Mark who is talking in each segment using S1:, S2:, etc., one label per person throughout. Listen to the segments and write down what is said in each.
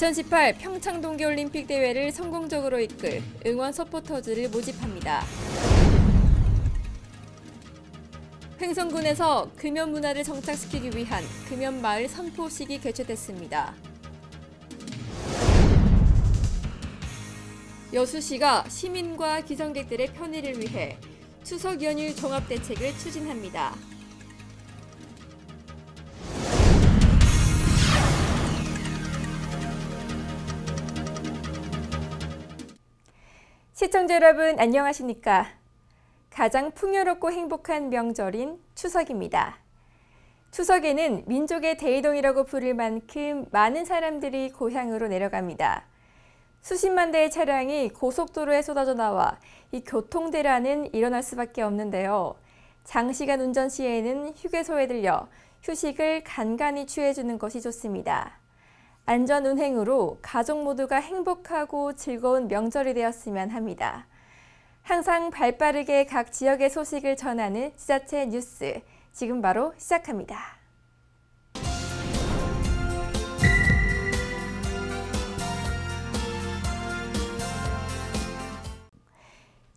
S1: 2018 평창 동계올림픽 대회를 성공적으로 이끌 응원 서포터즈를 모집합니다. 횡성군에서 금연 문화를 정착시키기 위한 금연 마을 선포식이 개최됐습니다. 여수시가 시민과 기성객들의 편의를 위해 추석 연휴 종합 대책을 추진합니다. 시청자 여러분 안녕하십니까? 가장 풍요롭고 행복한 명절인 추석입니다. 추석에는 민족의 대이동이라고 부를 만큼 많은 사람들이 고향으로 내려갑니다. 수십만 대의 차량이 고속도로에 쏟아져 나와 이 교통대란은 일어날 수밖에 없는데요. 장시간 운전 시에는 휴게소에 들려 휴식을 간간히 취해주는 것이 좋습니다. 안전 운행으로 가족 모두가 행복하고 즐거운 명절이 되었으면 합니다. 항상 발빠르게 각 지역의 소식을 전하는 지자체 뉴스 지금 바로 시작합니다.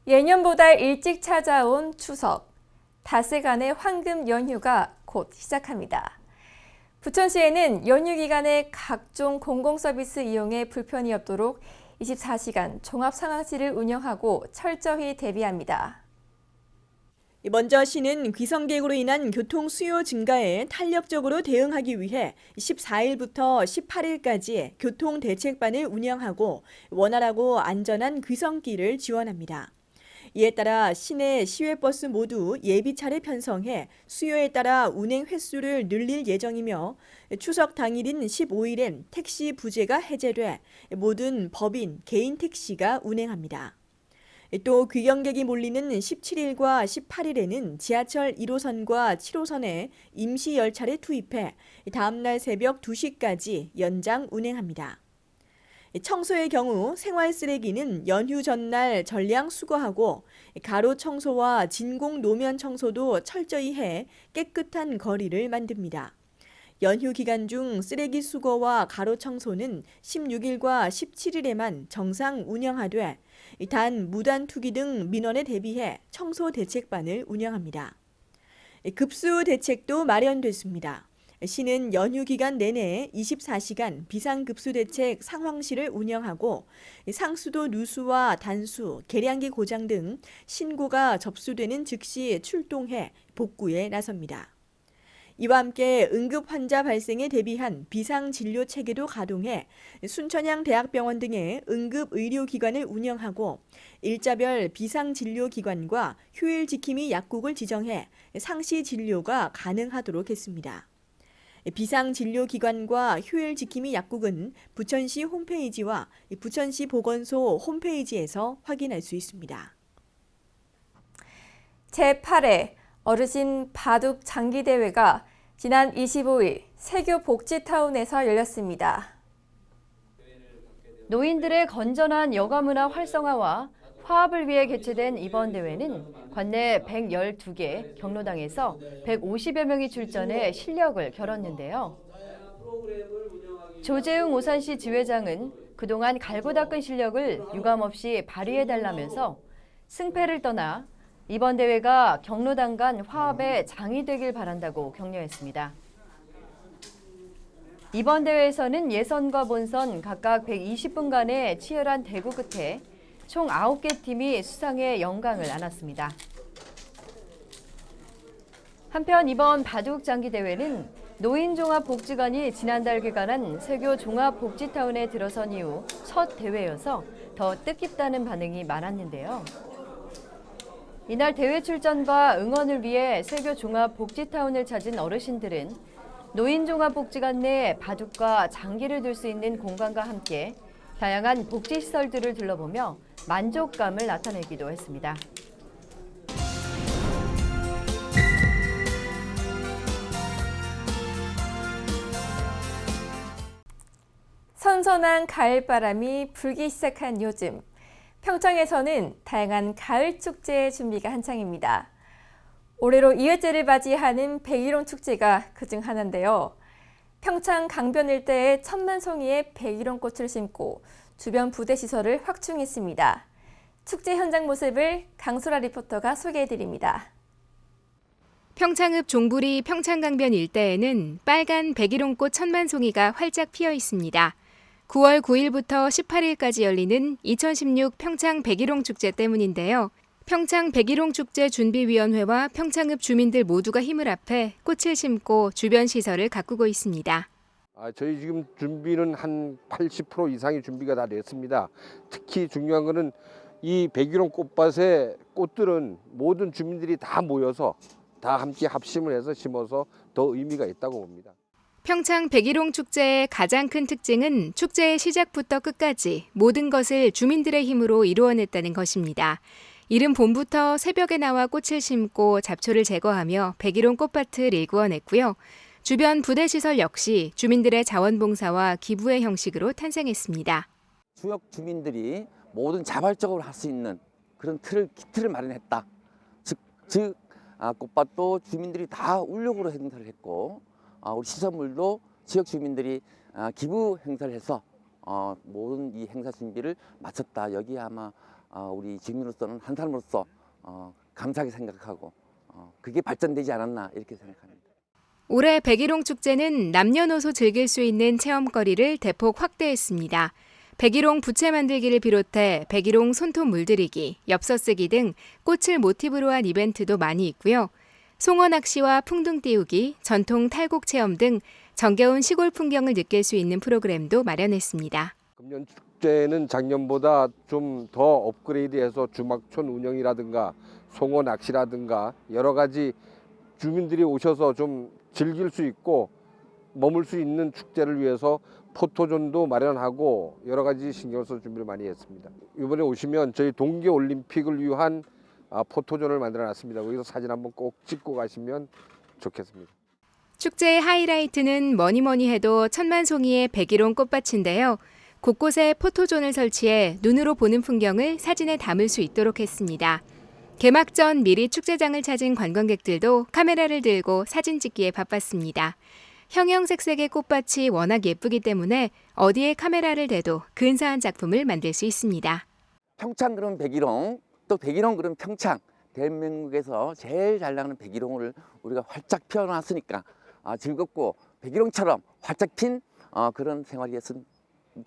S1: 예년보다 일찍 찾아온 추석. 닷새 간의 황금 연휴가 곧 시작합니다. 부천시에는 연휴 기간에 각종 공공 서비스 이용에 불편이 없도록 24시간 종합 상황실을 운영하고 철저히 대비합니다.
S2: 먼저 시는 귀성객으로 인한 교통 수요 증가에 탄력적으로 대응하기 위해 14일부터 18일까지 교통 대책반을 운영하고 원활하고 안전한 귀성길을 지원합니다. 이에 따라 시내 시외버스 모두 예비 차례 편성해 수요에 따라 운행 횟수를 늘릴 예정이며 추석 당일인 15일엔 택시 부재가 해제돼 모든 법인 개인 택시가 운행합니다. 또 귀경객이 몰리는 17일과 18일에는 지하철 1호선과 7호선에 임시 열차를 투입해 다음날 새벽 2시까지 연장 운행합니다. 청소의 경우 생활 쓰레기는 연휴 전날 전량 수거하고 가로 청소와 진공 노면 청소도 철저히 해 깨끗한 거리를 만듭니다. 연휴 기간 중 쓰레기 수거와 가로 청소는 16일과 17일에만 정상 운영하되 단 무단 투기 등 민원에 대비해 청소 대책반을 운영합니다. 급수 대책도 마련됐습니다. 시는 연휴 기간 내내 24시간 비상급수대책 상황실을 운영하고 상수도 누수와 단수, 계량기 고장 등 신고가 접수되는 즉시 출동해 복구에 나섭니다. 이와 함께 응급 환자 발생에 대비한 비상 진료 체계도 가동해 순천향 대학병원 등의 응급 의료 기관을 운영하고 일자별 비상 진료 기관과 휴일 지킴이 약국을 지정해 상시 진료가 가능하도록 했습니다. 비상진료기관과 휴일 지킴이 약국은 부천시 홈페이지와 부천시 보건소 홈페이지에서 확인할 수 있습니다.
S1: 제8회 어르신 바둑 장기 대회가 지난 25일 세교 복지타운에서 열렸습니다.
S3: 노인들의 건전한 여가 문화 활성화와 화합을 위해 개최된 이번 대회는 관내 112개 경로당에서 150여 명이 출전해 실력을 겨뤘는데요. 조재웅 오산시 지회장은 그동안 갈고 닦은 실력을 유감없이 발휘해달라면서 승패를 떠나 이번 대회가 경로당 간 화합의 장이 되길 바란다고 격려했습니다. 이번 대회에서는 예선과 본선 각각 120분간의 치열한 대구 끝에 총 9개 팀이 수상의 영광을 안았습니다. 한편 이번 바둑 장기 대회는 노인종합복지관이 지난달 개관한 세교 종합복지타운에 들어선 이후 첫 대회여서 더 뜻깊다는 반응이 많았는데요. 이날 대회 출전과 응원을 위해 세교 종합복지타운을 찾은 어르신들은 노인종합복지관 내 바둑과 장기를 둘 수 있는 공간과 함께 다양한 복지시설들을 둘러보며 만족감을 나타내기도 했습니다.
S1: 선선한 가을바람이 불기 시작한 요즘 평창에서는 다양한 가을 축제 준비가 한창입니다. 올해로 2회째를 맞이하는 백일홍 축제가 그중 하나인데요. 평창 강변 일대에 천만 송이의 백일홍 꽃을 심고 주변 부대 시설을 확충했습니다. 축제 현장 모습을 강소라 리포터가 소개해드립니다.
S4: 평창읍 종부리 평창강변 일대에는 빨간 백일홍꽃 천만 송이가 활짝 피어 있습니다. 9월 9일부터 18일까지 열리는 2016 평창 백일홍 축제 때문인데요. 평창 백일홍 축제 준비위원회와 평창읍 주민들 모두가 힘을 합해 꽃을 심고 주변 시설을 가꾸고 있습니다.
S5: 아, 저희 지금 준비는 한 80% 이상이 준비가 다 됐습니다. 특히 중요한 거는 이 백일홍 꽃밭의 꽃들은 모든 주민들이 다 모여서 다 함께 합심을 해서 심어서 더 의미가 있다고 봅니다.
S4: 평창 백일홍 축제의 가장 큰 특징은 축제의 시작부터 끝까지 모든 것을 주민들의 힘으로 이루어냈다는 것입니다. 이른 봄부터 새벽에 나와 꽃을 심고 잡초를 제거하며 백일홍 꽃밭을 일구어냈고요. 주변 부대 시설 역시 주민들의 자원봉사와 기부의 형식으로 탄생했습니다.
S6: 지역 주민들이 모든 자발적으로 할 수 있는 그런 틀을 틀을 마련했다. 즉, 즉 아, 꽃밭도 주민들이 다 울력으로 행사를 했고 아, 우리 시설물도 지역 주민들이 아, 기부 행사를 해서 어, 모든 이 행사 준비를 마쳤다. 여기 아마 어, 우리 주민으로서는 한 사람으로서 어, 감사하게 생각하고 어, 그게 발전되지 않았나 이렇게 생각합니다.
S4: 올해 백일홍 축제는 남녀노소 즐길 수 있는 체험거리를 대폭 확대했습니다. 백일홍 부채 만들기를 비롯해 백일홍 손톱 물들이기, 엽서 쓰기 등 꽃을 모티브로 한 이벤트도 많이 있고요. 송어 낚시와 풍등 띄우기, 전통 탈곡 체험 등 정겨운 시골 풍경을 느낄 수 있는 프로그램도 마련했습니다.
S5: 금년 축제는 작년보다 좀 더 업그레이드해서 주막촌 운영이라든가 송어 낚시라든가 여러 가지 주민들이 오셔서 좀 즐길 수 있고 머물 수 있는 축제를 위해서 포토존도 마련하고 여러 가지 신경 써 준비를 많이 했습니다. 이번에 오시면 저희 동계 올림픽을 위한 아, 포토존을 만들어 놨습니다. 거기서 사진 한번 꼭 찍고 가시면 좋겠습니다.
S4: 축제의 하이라이트는 뭐니 뭐니 해도 천만 송이의 백일홍 꽃밭인데요. 곳곳에 포토존을 설치해 눈으로 보는 풍경을 사진에 담을 수 있도록 했습니다. 개막 전 미리 축제장을 찾은 관광객들도 카메라를 들고 사진 찍기에 바빴습니다. 형형색색의 꽃밭이 워낙 예쁘기 때문에 어디에 카메라를 대도 근사한 작품을 만들 수 있습니다.
S6: 평창 그럼 백일홍 또 백일홍 그럼 평창 대한민국에서 제일 잘 나가는 백일홍을 우리가 활짝 피워놨으니까 아, 즐겁고 백일홍처럼 활짝 핀 어, 그런 생활이었으면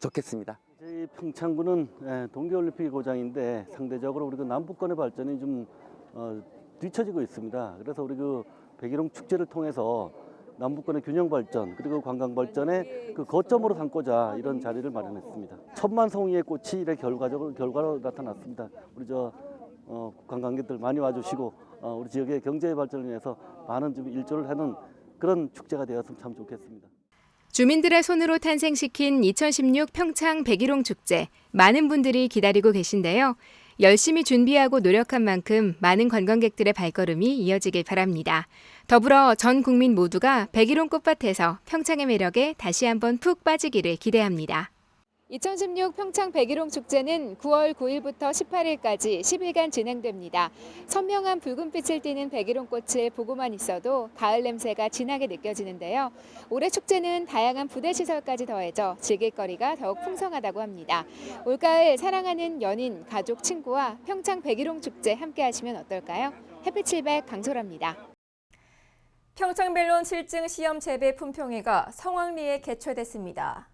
S6: 좋겠습니다.
S7: 저희 평창군은 예, 동계올림픽 고장인데 상대적으로 우리 그 남북권의 발전이 좀 어, 뒤처지고 있습니다. 그래서 우리 그 백일홍 축제를 통해서 남북권의 균형 발전 그리고 관광 발전의 그 거점으로 삼고자 이런 자리를 마련했습니다. 천만 송이의 꽃이 이렇게 결과적으로 결과로 나타났습니다. 우리 저 어, 관광객들 많이 와주시고 어, 우리 지역의 경제 발전을 위해서 많은 좀 일조를 하는 그런 축제가 되었으면 참 좋겠습니다.
S4: 주민들의 손으로 탄생시킨 2016 평창 백일홍 축제 많은 분들이 기다리고 계신데요. 열심히 준비하고 노력한 만큼 많은 관광객들의 발걸음이 이어지길 바랍니다. 더불어 전 국민 모두가 백일홍 꽃밭에서 평창의 매력에 다시 한번 푹 빠지기를 기대합니다.
S8: 2016 평창 백일홍 축제는 9월 9일부터 18일까지 10일간 진행됩니다. 선명한 붉은빛을 띠는 백일홍 꽃을 보고만 있어도 가을 냄새가 진하게 느껴지는데요. 올해 축제는 다양한 부대 시설까지 더해져 즐길 거리가 더욱 풍성하다고 합니다. 올가을 사랑하는 연인, 가족, 친구와 평창 백일홍 축제 함께 하시면 어떨까요? 햇빛 700 강소라입니다.
S1: 평창 멜론 실증 시험 재배 품평회가 성황리에 개최됐습니다.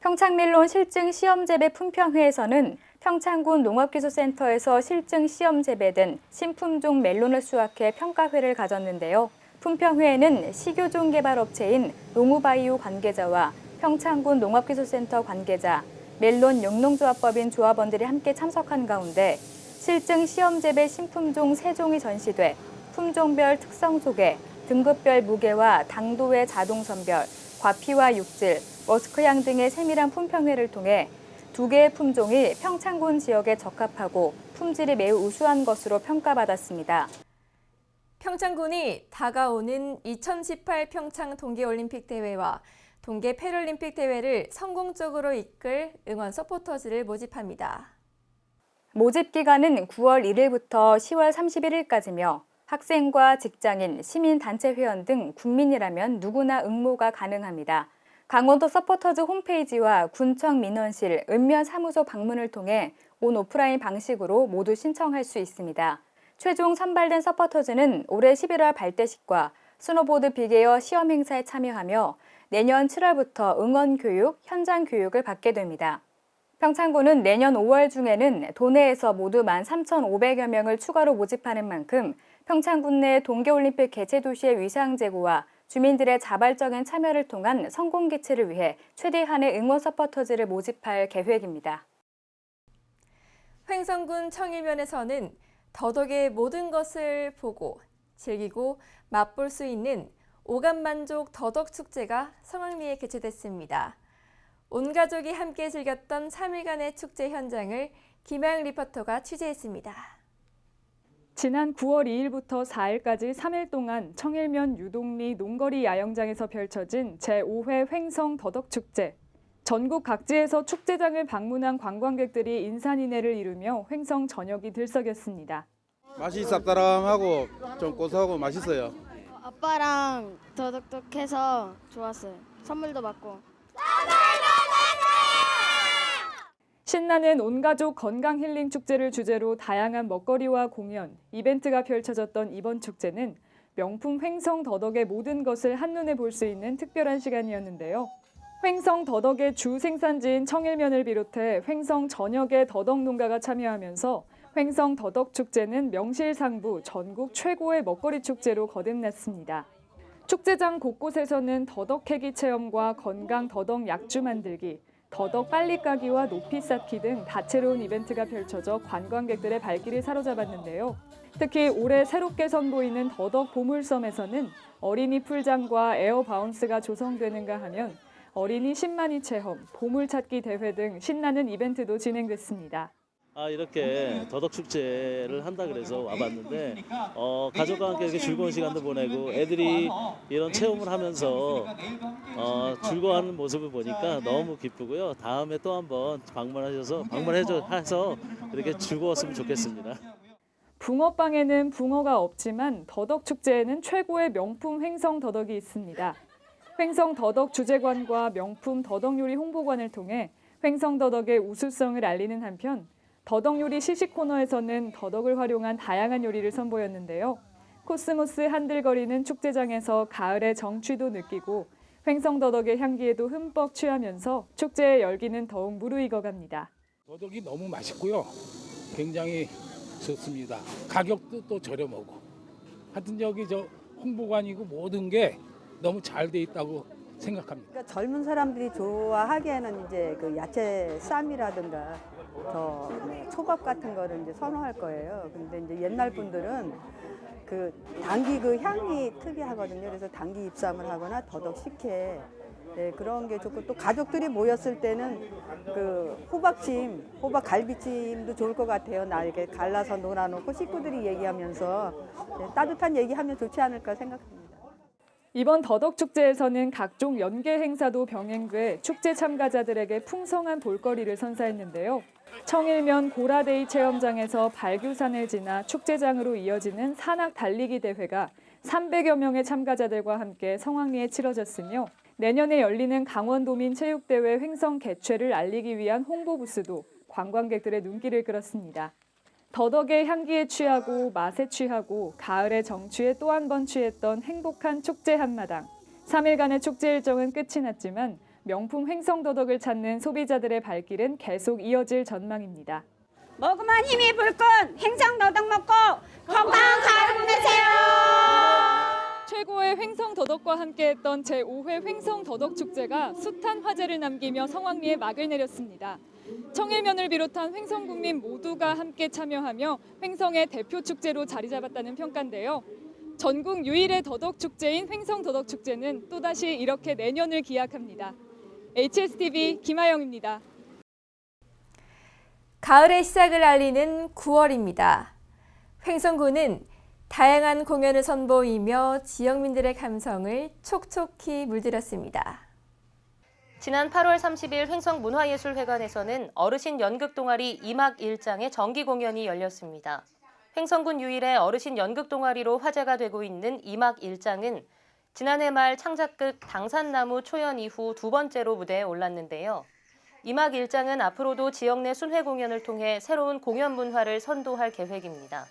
S9: 평창멜론 실증 시험 재배 품평회에서는 평창군 농업기술센터에서 실증 시험 재배된 신품종 멜론을 수확해 평가회를 가졌는데요. 품평회에는 식유종 개발 업체인 농우바이오 관계자와 평창군 농업기술센터 관계자, 멜론 영농조합법인 조합원들이 함께 참석한 가운데 실증 시험 재배 신품종 세종이 전시돼 품종별 특성 소개, 등급별 무게와 당도의 자동 선별, 과피와 육질, 머스크 향 등의 세밀한 품평회를 통해 두 개의 품종이 평창군 지역에 적합하고 품질이 매우 우수한 것으로 평가받았습니다.
S1: 평창군이 다가오는 2018 평창 동계올림픽 대회와 동계 패럴림픽 대회를 성공적으로 이끌 응원 서포터즈를 모집합니다.
S9: 모집 기간은 9월 1일부터 10월 31일까지며 학생과 직장인, 시민단체 회원 등 국민이라면 누구나 응모가 가능합니다. 강원도 서포터즈 홈페이지와 군청 민원실, 읍면 사무소 방문을 통해 온 오프라인 방식으로 모두 신청할 수 있습니다. 최종 선발된 서포터즈는 올해 11월 발대식과 스노보드 빅에어 시험 행사에 참여하며 내년 7월부터 응원 교육, 현장 교육을 받게 됩니다. 평창군은 내년 5월 중에는 도내에서 모두 13,500여 명을 추가로 모집하는 만큼 평창군 내 동계올림픽 개최 도시의 위상 제고와 주민들의 자발적인 참여를 통한 성공 개최를 위해 최대한의 응원 서포터즈를 모집할 계획입니다.
S1: 횡성군 청일면에서는 더덕의 모든 것을 보고 즐기고 맛볼 수 있는 오감만족 더덕 축제가 성황리에 개최됐습니다. 온 가족이 함께 즐겼던 3일간의 축제 현장을 김양 리포터가 취재했습니다.
S10: 지난 9월 2일부터 4일까지 3일 동안 청일면 유동리 농거리 야영장에서 펼쳐진 제5회 횡성 더덕축제. 전국 각지에서 축제장을 방문한 관광객들이 인산인해를 이루며 횡성 저녁이 들썩였습니다.
S11: 맛이 쌉싸름하고 좀 고소하고 맛있어요.
S12: 아빠랑 더덕덕해서 좋았어요. 선물도 받고.
S10: 신나는 온가족 건강 힐링 축제를 주제로 다양한 먹거리와 공연, 이벤트가 펼쳐졌던 이번 축제는 명품 횡성 더덕의 모든 것을 한눈에 볼 수 있는 특별한 시간이었는데요. 횡성 더덕의 주 생산지인 청일면을 비롯해 횡성 전역의 더덕 농가가 참여하면서 횡성 더덕 축제는 명실상부 전국 최고의 먹거리 축제로 거듭났습니다. 축제장 곳곳에서는 더덕 캐기 체험과 건강 더덕 약주 만들기, 더덕 빨리 까기와 높이 쌓기 등 다채로운 이벤트가 펼쳐져 관광객들의 발길을 사로잡았는데요. 특히 올해 새롭게 선보이는 더덕 보물섬에서는 어린이 풀장과 에어 바운스가 조성되는가 하면 어린이 10만이 체험, 보물찾기 대회 등 신나는 이벤트도 진행됐습니다.
S13: 아 이렇게 더덕 축제를 한다 그래서 와봤는데 어, 가족과 함께 이렇게 즐거운 시간도 보내고 애들이 이런 체험을 하면서 어, 즐거워하는 모습을 보니까 너무 기쁘고요. 다음에 또 한번 방문하셔서 방문해서 해서 이렇게 즐거웠으면 좋겠습니다.
S10: 붕어빵에는 붕어가 없지만 더덕 축제에는 최고의 명품 횡성 더덕이 있습니다. 횡성 더덕 주재관과 명품 더덕 요리 홍보관을 통해 횡성 더덕의 우수성을 알리는 한편 더덕 요리 시식 코너에서는 더덕을 활용한 다양한 요리를 선보였는데요. 코스모스 한들거리는 축제장에서 가을의 정취도 느끼고 횡성 더덕의 향기에도 흠뻑 취하면서 축제의 열기는 더욱 무르익어갑니다.
S14: 더덕이 너무 맛있고요. 굉장히 좋습니다. 가격도 또 저렴하고. 하여튼 여기 저 홍보관이고 모든 게 너무 잘 돼 있다고 생각합니다.
S15: 그러니까 젊은 사람들이 좋아하기에는 이제 그 야채 쌈이라든가 더뭐 초밥 같은 거를 이제 선호할 거예요. 근데 이제 옛날 분들은 그 당귀 그 향이 특이하거든요. 그래서 당귀 입쌈을 하거나 더덕 식혜 네, 그런 게 좋고 또 가족들이 모였을 때는 그 호박찜, 호박 갈비찜도 좋을 것 같아요. 날개 갈라서 놀아놓고 식구들이 얘기하면서 네, 따뜻한 얘기하면 좋지 않을까 생각합니다.
S10: 이번 더덕 축제에서는 각종 연계 행사도 병행돼 축제 참가자들에게 풍성한 볼거리를 선사했는데요. 청일면 고라데이 체험장에서 발규산을 지나 축제장으로 이어지는 산악 달리기 대회가 300여 명의 참가자들과 함께 성황리에 치러졌으며 내년에 열리는 강원도민 체육대회 횡성 개최를 알리기 위한 홍보 부스도 관광객들의 눈길을 끌었습니다. 더덕의 향기에 취하고 맛에 취하고 가을의 정취에 또 한 번 취했던 행복한 축제 한마당. 3일간의 축제 일정은 끝이 났지만 명품 횡성 더덕을 찾는 소비자들의 발길은 계속 이어질 전망입니다.
S16: 먹으면 힘이 불끈 행성 더덕 먹고 건강 가을 보내세요.
S10: 최고의 횡성 더덕과 함께했던 제5회 횡성 더덕 축제가 숱한 화제를 남기며 성황리에 막을 내렸습니다. 청일면을 비롯한 횡성 국민 모두가 함께 참여하며 횡성의 대표 축제로 자리 잡았다는 평가인데요. 전국 유일의 더덕 축제인 횡성 더덕 축제는 또다시 이렇게 내년을 기약합니다. HSTV 김아영입니다.
S1: 가을의 시작을 알리는 9월입니다. 횡성군은 다양한 공연을 선보이며 지역민들의 감성을 촉촉히 물들였습니다.
S17: 지난 8월 30일 횡성문화예술회관에서는 어르신 연극 동아리 2막 1장의 정기 공연이 열렸습니다. 횡성군 유일의 어르신 연극 동아리로 화제가 되고 있는 이막 일장은 지난해 말 창작극 당산나무 초연 이후 두 번째로 무대에 올랐는데요. 이막 일장은 앞으로도 지역 내 순회 공연을 통해 새로운 공연 문화를 선도할 계획입니다.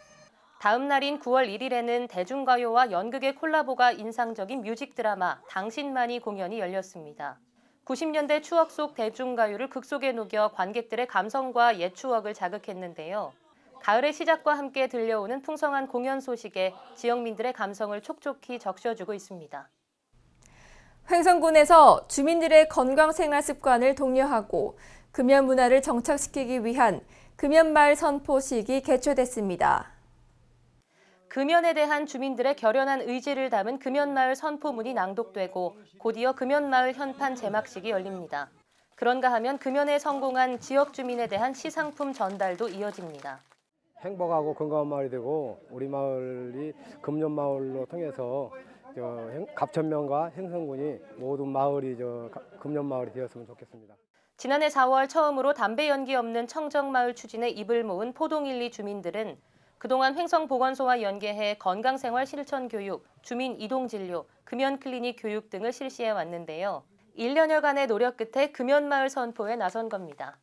S17: 다음 날인 9월 1일에는 대중가요와 연극의 콜라보가 인상적인 뮤직 드라마 당신만이 공연이 열렸습니다. 90년대 추억 속 대중가요를 극 속에 녹여 관객들의 감성과 옛 추억을 자극했는데요. 가을의 시작과 함께 들려오는 풍성한 공연 소식에 지역민들의 감성을 촉촉히 적셔주고 있습니다.
S1: 횡성군에서 주민들의 건강 생활 습관을 독려하고 금연 문화를 정착시키기 위한 금연마을 선포식이 개최됐습니다.
S17: 금연에 대한 주민들의 결연한 의지를 담은 금연마을 선포문이 낭독되고 곧이어 금연마을 현판 제막식이 열립니다. 그런가 하면 금연에 성공한 지역 주민에 대한 시상품 전달도 이어집니다.
S18: 행복하고 건강한 마을이 되고 우리 마을이 금년 마을로 통해서 저 행- 갑천면과 행성군이 모든 마을이 저 가- 금년 마을이 되었으면 좋겠습니다.
S17: 지난해 4월 처음으로 담배 연기 없는 청정마을 추진에 입을 모은 포동 일리 주민들은 그동안 횡성보건소와 연계해 건강생활 실천 교육, 주민 이동 진료, 금연 클리닉 교육 등을 실시해 왔는데요. 1년여간의 노력 끝에 금연마을 선포에 나선 겁니다.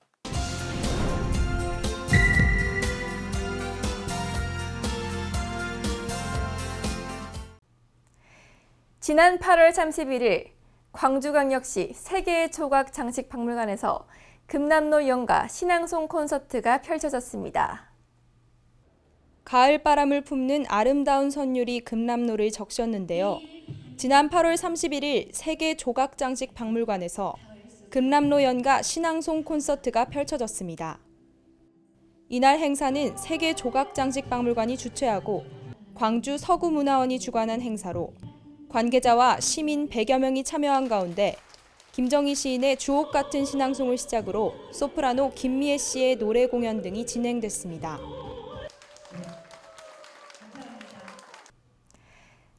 S1: 지난 8월 31일 광주광역시 세계의 조각 장식 박물관에서 금남로 연가 신앙송 콘서트가 펼쳐졌습니다.
S19: 가을 바람을 품는 아름다운 선율이 금남로를 적셨는데요. 지난 8월 31일 세계 조각 장식 박물관에서 금남로 연가 신앙송 콘서트가 펼쳐졌습니다. 이날 행사는 세계 조각 장식 박물관이 주최하고 광주 서구문화원이 주관한 행사로 관계자와 시민 100여 명이 참여한 가운데 김정희 시인의 주옥 같은 신앙송을 시작으로 소프라노 김미애 씨의 노래 공연 등이 진행됐습니다.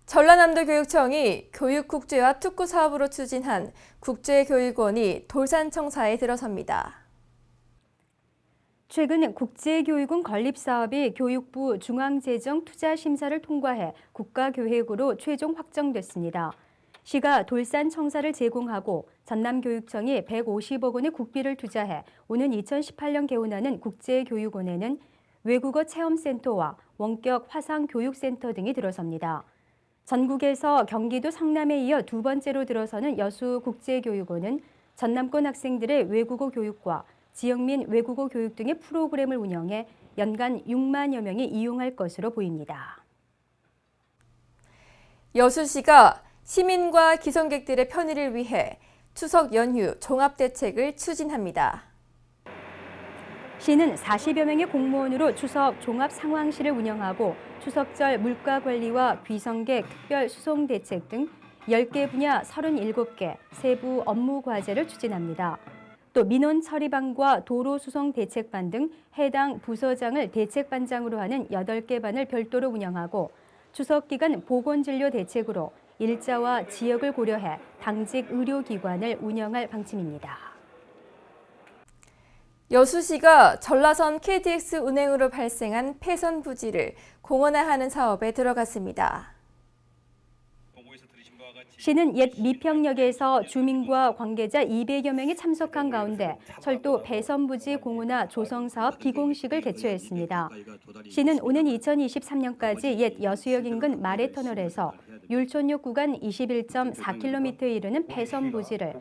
S1: 전라남도 교육청이 교육국제화 특구 사업으로 추진한 국제교육원이 돌산청사에 들어섭니다.
S20: 최근 국제교육원 건립사업이 교육부 중앙재정 투자심사를 통과해 국가교획으로 최종 확정됐습니다. 시가 돌산 청사를 제공하고 전남교육청이 150억 원의 국비를 투자해 오는 2018년 개원하는 국제교육원에는 외국어 체험센터와 원격 화상교육센터 등이 들어섭니다. 전국에서 경기도 성남에 이어 두 번째로 들어서는 여수국제교육원은 전남권 학생들의 외국어 교육과 지역민 외국어 교육 등의 프로그램을 운영해 연간 6만여 명이 이용할 것으로 보입니다.
S1: 여수시가 시민과 기성객들의 편의를 위해 추석 연휴 종합대책을 추진합니다.
S20: 시는 40여 명의 공무원으로 추석 종합 상황실을 운영하고 추석절 물가 관리와 귀성객 특별 수송 대책 등 10개 분야 37개 세부 업무 과제를 추진합니다. 또 민원 처리반과 도로 수송 대책반 등 해당 부서장을 대책반장으로 하는 8개 반을 별도로 운영하고 추석 기간 보건진료 대책으로 일자와 지역을 고려해 당직 의료기관을 운영할 방침입니다.
S1: 여수시가 전라선 KTX 운행으로 발생한 폐선 부지를 공원화하는 사업에 들어갔습니다.
S20: 시는 옛 미평역에서 주민과 관계자 200여 명이 참석한 가운데 철도 배선 부지 공원화 조성 사업 기공식을 개최했습니다. 시는 오는 2023년까지 옛 여수역 인근 마레터널에서 율촌역 구간 21.4km에 이르는 배선 부지를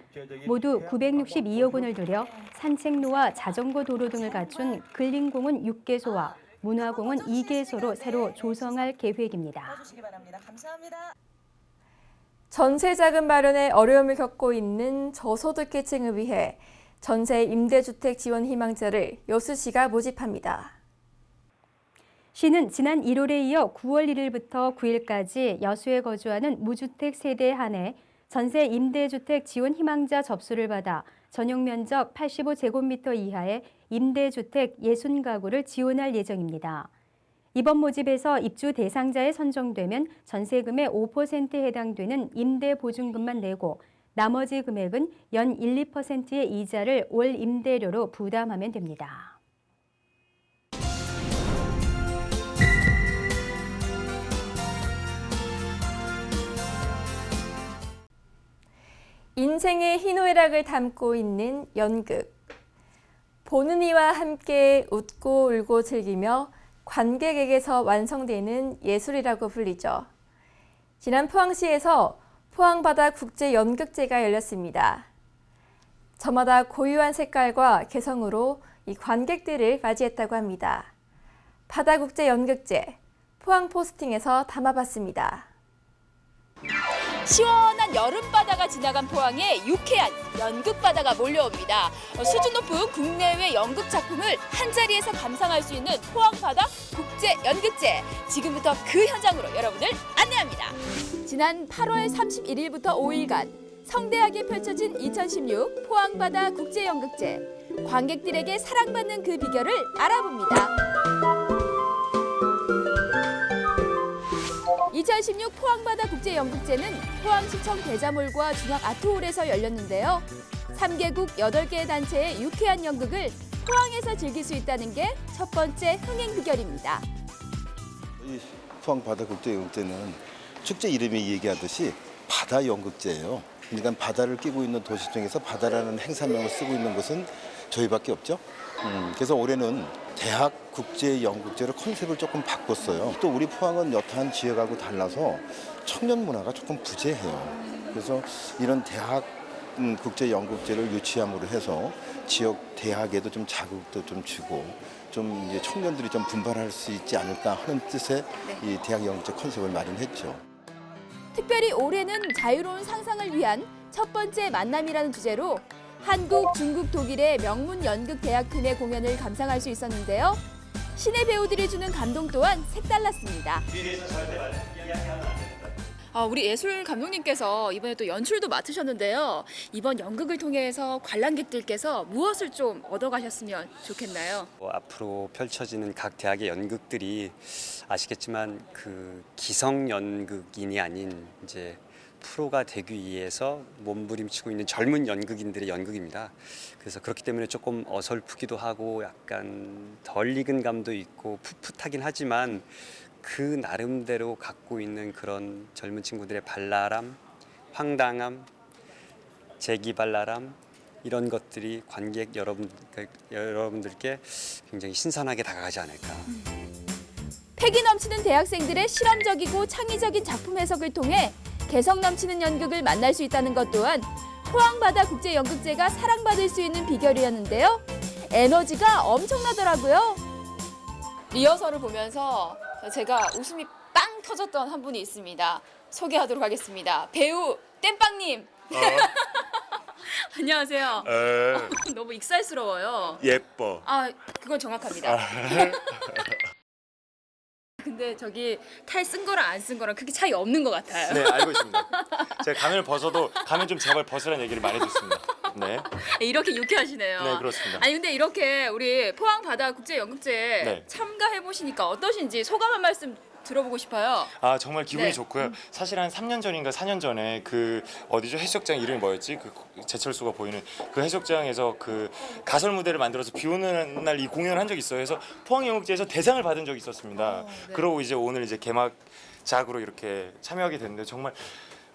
S20: 모두 962억 원을 들여 산책로와 자전거 도로 등을 갖춘 근린공원 6개소와 문화공원 2개소로 새로 조성할 계획입니다.
S1: 전세 자금 마련에 어려움을 겪고 있는 저소득계층을 위해 전세 임대주택 지원 희망자를 여수시가 모집합니다.
S20: 시는 지난 1월에 이어 9월 1일부터 9일까지 여수에 거주하는 무주택 세대에 한해 전세 임대주택 지원 희망자 접수를 받아 전용 면적 85제곱미터 이하의 임대주택 60가구를 지원할 예정입니다. 이번 모집에서 입주 대상자에 선정되면 전세금의 5%에 해당되는 임대 보증금만 내고 나머지 금액은 연 1, 2%의 이자를 월 임대료로 부담하면 됩니다.
S1: 인생의 희노애락을 담고 있는 연극. 보는 이와 함께 웃고 울고 즐기며 관객에게서 완성되는 예술이라고 불리죠. 지난 포항시에서 포항바다 국제연극제가 열렸습니다. 저마다 고유한 색깔과 개성으로 이 관객들을 맞이했다고 합니다. 바다국제연극제 포항 포스팅에서 담아봤습니다.
S21: 시원한 여름바다가 지나간 포항에 유쾌한 연극바다가 몰려옵니다. 어, 수준 높은 국내외 연극 작품을 한자리에서 감상할 수 있는 포항바다 국제연극제. 지금부터 그 현장으로 여러분을 안내합니다. 지난 8월 31일부터 5일간 성대하게 펼쳐진 2016 포항바다 국제연극제. 관객들에게 사랑받는 그 비결을 알아봅니다. 2016 포항바다 국제연극제는 포항시청 대자몰과 중앙 아트홀에서 열렸는데요. 3개국 8개의 단체의 유쾌한 연극을 포항에서 즐길 수 있다는 게 첫 번째 흥행 비결입니다.
S22: 이 포항 바다 국제 연극제는 축제 이름이 얘기하듯이 바다 연극제예요. 그러니까 바다를 끼고 있는 도시 중에서 바다라는 행사명을 쓰고 있는 곳은 저희밖에 없죠. 음, 그래서 올해는 대학 국제 연극제로 컨셉을 조금 바꿨어요. 또 우리 포항은 여타한 지역하고 달라서 청년 문화가 조금 부재해요. 그래서 이런 대학 음, 국제 연극제를 유치함으로 해서 지역 대학에도 좀 자극도 좀 주고 좀 이제 청년들이 좀 분발할 수 있지 않을까 하는 뜻의 이 대학 연극제 컨셉을 마련했죠.
S21: 특별히 올해는 자유로운 상상을 위한 첫 번째 만남이라는 주제로 한국, 중국, 독일의 명문 연극 대학팀의 공연을 감상할 수 있었는데요. 신의 배우들이 주는 감동 또한 색달랐습니다. 아, 우리 예술 감독님께서 이번에 또 연출도 맡으셨는데요. 이번 연극을 통해서 관람객들께서 무엇을 좀 얻어가셨으면 좋겠나요?
S23: 뭐 앞으로 펼쳐지는 각 대학의 연극들이 아시겠지만 그 기성 연극인이 아닌 이제 프로가 되기 위해서 몸부림치고 있는 젊은 연극인들의 연극입니다. 그래서 그렇기 때문에 조금 어설프기도 하고 약간 덜 익은 감도 있고 풋풋하긴 하지만 그 나름대로 갖고 있는 그런 젊은 친구들의 발랄함, 황당함, 재기발랄함 이런 것들이 관객 여러분 여러분들께 굉장히 신선하게 다가가지 않을까.
S21: 패기 넘치는 대학생들의 실험적이고 창의적인 작품 해석을 통해 개성 넘치는 연극을 만날 수 있다는 것 또한 포항바다 국제연극제가 사랑받을 수 있는 비결이었는데요. 에너지가 엄청나더라고요. 리허설을 보면서 제가 웃음이 빵 터졌던 한 분이 있습니다. 소개하도록 하겠습니다. 배우 땜빵님. 안녕하세요.
S24: 에,
S21: 너무 익살스러워요.
S24: 예뻐.
S21: 아, 그건 정확합니다.
S24: 아,
S21: 근데 저기 탈 쓴 거랑 안 쓴 거랑 크게 차이 없는 것 같아요.
S24: 네, 알고 있습니다. 제가 가면을 벗어도 가면 좀 제발 벗으라는 얘기를 많이 듣습니다. 네.
S21: 이렇게 유쾌하시네요.
S24: 네, 그렇습니다.
S21: 아니 근데 이렇게 우리 포항 바다 국제 연극제
S24: 네.
S21: 참가해 보시니까 어떠신지 소감 한 말씀 들어보고 싶어요.
S24: 아 정말 기분이
S21: 네.
S24: 좋고요. 사실 한 3년 전인가 4년 전에 그 어디죠 해수욕장 이름이 뭐였지? 그 제철소가 보이는 그 해수욕장에서 그 가설 무대를 만들어서 비 오는 날 이 공연을 한 적이 있어요. 그래서 포항 연극제에서 대상을 받은 적이 있었습니다.
S21: 네.
S24: 그러고 이제 오늘 이제 개막 작으로 이렇게 참여하게 됐는데 정말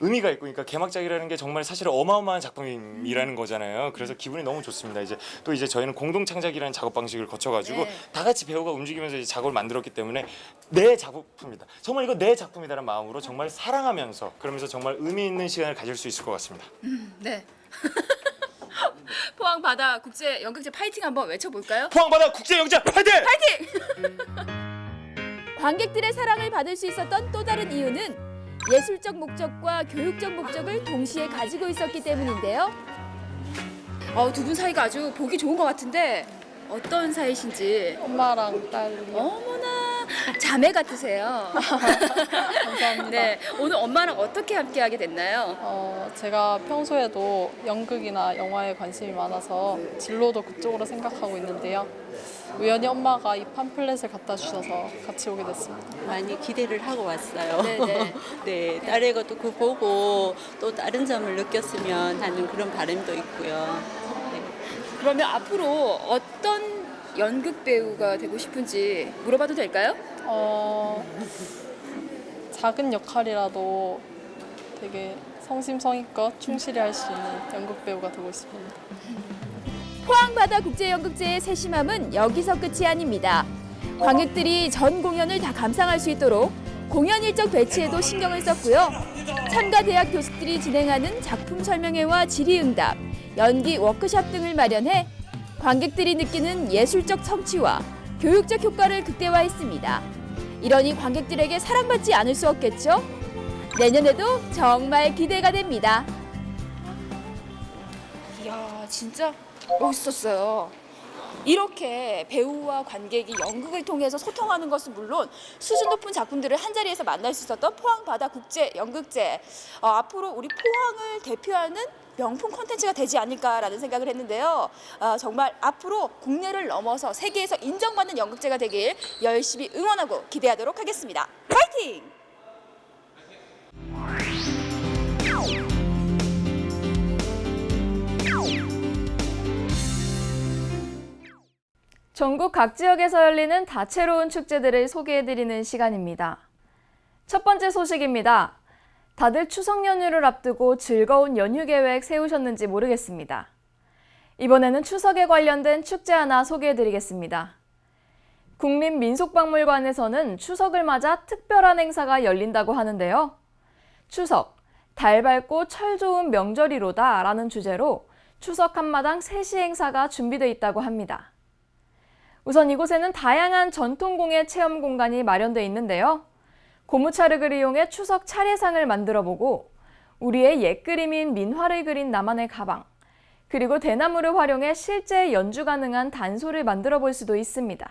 S24: 의미가 있고 그러니까 개막작이라는 게 정말 사실 어마어마한 작품이라는 거잖아요. 그래서 기분이 너무 좋습니다. 이제 또 이제 저희는 공동 창작이라는 작업 방식을 거쳐가지고
S21: 네.
S24: 다 같이 배우가 움직이면서 이제 작업을 만들었기 때문에 내 작품입니다. 정말 이거 내 작품이다라는 마음으로 정말 사랑하면서 그러면서 정말 의미 있는 시간을 가질 수 있을 것 같습니다.
S21: 음, 네. 포항 바다 국제 연극제 파이팅 한번 외쳐볼까요?
S24: 포항바다 국제영자 파이팅!
S21: 파이팅! 관객들의 사랑을 받을 수 있었던 또 다른 이유는 예술적 목적과 교육적 목적을 동시에 가지고 있었기 때문인데요. 어, 두 분 사이가 아주 보기 좋은 것 같은데 어떤 사이신지.
S25: 엄마랑 딸이.
S21: 어머나 자매 같으세요.
S25: 감사합니다.
S21: 네, 오늘 엄마랑 어떻게 함께하게 됐나요?
S25: 어, 제가 평소에도 연극이나 영화에 관심이 많아서 진로도 그쪽으로 생각하고 있는데요. 우연히 엄마가 이 팜플렛을 갖다 주셔서 같이 오게 됐습니다.
S26: 많이 기대를 하고 왔어요.
S21: 네네.
S26: 네, 딸의 것도 그 보고 또 다른 점을 느꼈으면 하는 그런 바람도 있고요. 네.
S21: 그러면 앞으로 어떤 연극 배우가 되고 싶은지 물어봐도 될까요?
S25: 어, 작은 역할이라도 되게 성심성의껏 충실히 할 수 있는 연극 배우가 되고 싶습니다.
S21: 포항바다 국제연극제의 세심함은 여기서 끝이 아닙니다. 관객들이 전 공연을 다 감상할 수 있도록 공연 일정 배치에도 신경을 썼고요. 참가 대학 교수들이 진행하는 작품 설명회와 질의응답, 연기 워크숍 등을 마련해 관객들이 느끼는 예술적 성취와 교육적 효과를 극대화했습니다. 이러니 관객들에게 사랑받지 않을 수 없겠죠? 내년에도 정말 기대가 됩니다. 이야, 진짜 멋있었어요. 이렇게 배우와 관객이 연극을 통해서 소통하는 것은 물론 수준 높은 작품들을 한 자리에서 만날 수 있었던 포항 바다 국제 연극제 어, 앞으로 우리 포항을 대표하는 명품 콘텐츠가 되지 않을까라는 생각을 했는데요. 어, 정말 앞으로 국내를 넘어서 세계에서 인정받는 연극제가 되길 열심히 응원하고 기대하도록 하겠습니다. 파이팅!
S27: 전국 각 지역에서 열리는 다채로운 축제들을 소개해드리는 시간입니다. 첫 번째 소식입니다. 다들 추석 연휴를 앞두고 즐거운 연휴 계획 세우셨는지 모르겠습니다. 이번에는 추석에 관련된 축제 하나 소개해드리겠습니다. 국립민속박물관에서는 추석을 맞아 특별한 행사가 열린다고 하는데요. 추석, 달 밝고 철 좋은 명절이로다 라는 주제로 추석 한마당 세시 행사가 준비되어 있다고 합니다. 우선 이곳에는 다양한 전통공예 체험 공간이 마련되어 있는데요. 고무차륵을 이용해 추석 차례상을 만들어 보고 우리의 옛 그림인 민화를 그린 나만의 가방, 그리고 대나무를 활용해 실제 연주 가능한 단소를 만들어 볼 수도 있습니다.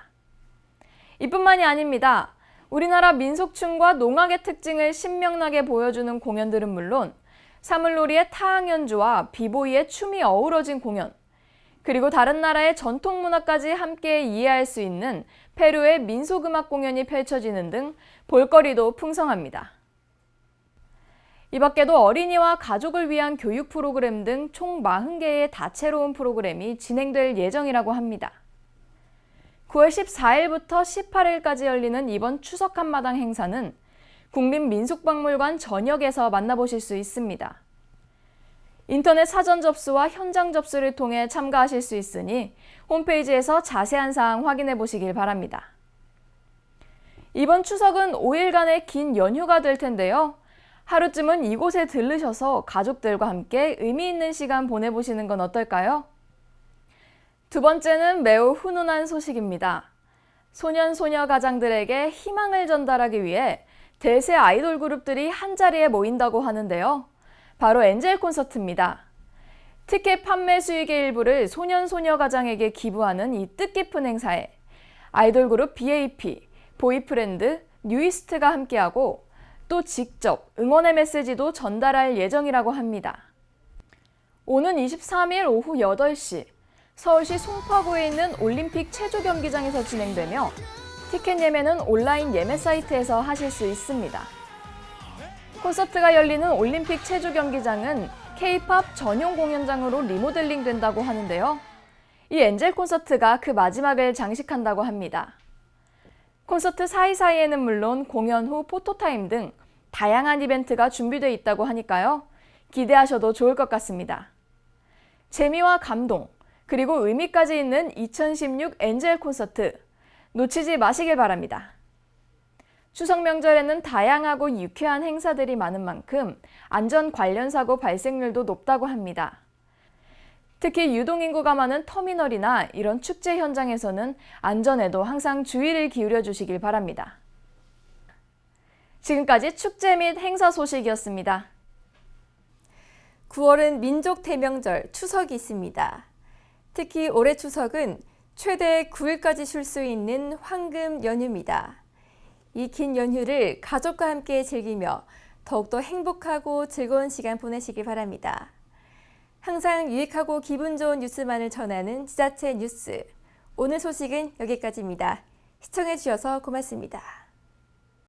S27: 이뿐만이 아닙니다. 우리나라 민속춤과 농악의 특징을 신명나게 보여주는 공연들은 물론 사물놀이의 타악 연주와 비보이의 춤이 어우러진 공연, 그리고 다른 나라의 전통 문화까지 함께 이해할 수 있는 페루의 민속음악 공연이 펼쳐지는 등 볼거리도 풍성합니다. 이 밖에도 어린이와 가족을 위한 교육 프로그램 등 총 40개의 다채로운 프로그램이 진행될 예정이라고 합니다. 9월 14일부터 18일까지 열리는 이번 추석 한마당 행사는 국립민속박물관 전역에서 만나보실 수 있습니다. 인터넷 사전 접수와 현장 접수를 통해 참가하실 수 있으니 홈페이지에서 자세한 사항 확인해 보시길 바랍니다. 이번 추석은 5일간의 긴 연휴가 될 텐데요. 하루쯤은 이곳에 들르셔서 가족들과 함께 의미 있는 시간 보내보시는 건 어떨까요? 두 번째는 매우 훈훈한 소식입니다. 소년, 소녀 가장들에게 희망을 전달하기 위해 대세 아이돌 그룹들이 한자리에 모인다고 하는데요. 바로 엔젤 콘서트입니다. 티켓 판매 수익의 일부를 소년, 소녀 가장에게 기부하는 이 뜻깊은 행사에 아이돌 그룹 BAP, 보이프렌드, 뉴이스트가 함께하고 또 직접 응원의 메시지도 전달할 예정이라고 합니다. 오는 23일 오후 8시 서울시 송파구에 있는 올림픽 체조 경기장에서 진행되며 티켓 예매는 온라인 예매 사이트에서 하실 수 있습니다. 콘서트가 열리는 올림픽 체조 경기장은 K-팝 전용 공연장으로 리모델링 된다고 하는데요. 이 엔젤 콘서트가 그 마지막을 장식한다고 합니다. 콘서트 사이사이에는 물론 공연 후 포토타임 등 다양한 이벤트가 준비되어 있다고 하니까요. 기대하셔도 좋을 것 같습니다. 재미와 감동, 그리고 의미까지 있는 2016 엔젤 콘서트 놓치지 마시길 바랍니다. 추석 명절에는 다양하고 유쾌한 행사들이 많은 만큼 안전 관련 사고 발생률도 높다고 합니다. 특히 유동인구가 많은 터미널이나 이런 축제 현장에서는 안전에도 항상 주의를 기울여 주시길 바랍니다. 지금까지 축제 및 행사 소식이었습니다. 9월은 민족 대명절 추석이 있습니다. 특히 올해 추석은 최대 9일까지 쉴 수 있는 황금 연휴입니다. 이 긴 연휴를 가족과 함께 즐기며 더욱더 행복하고 즐거운 시간 보내시길 바랍니다. 항상 유익하고 기분 좋은 뉴스만을 전하는 지자체 뉴스. 오늘 소식은 여기까지입니다. 시청해 주셔서 고맙습니다.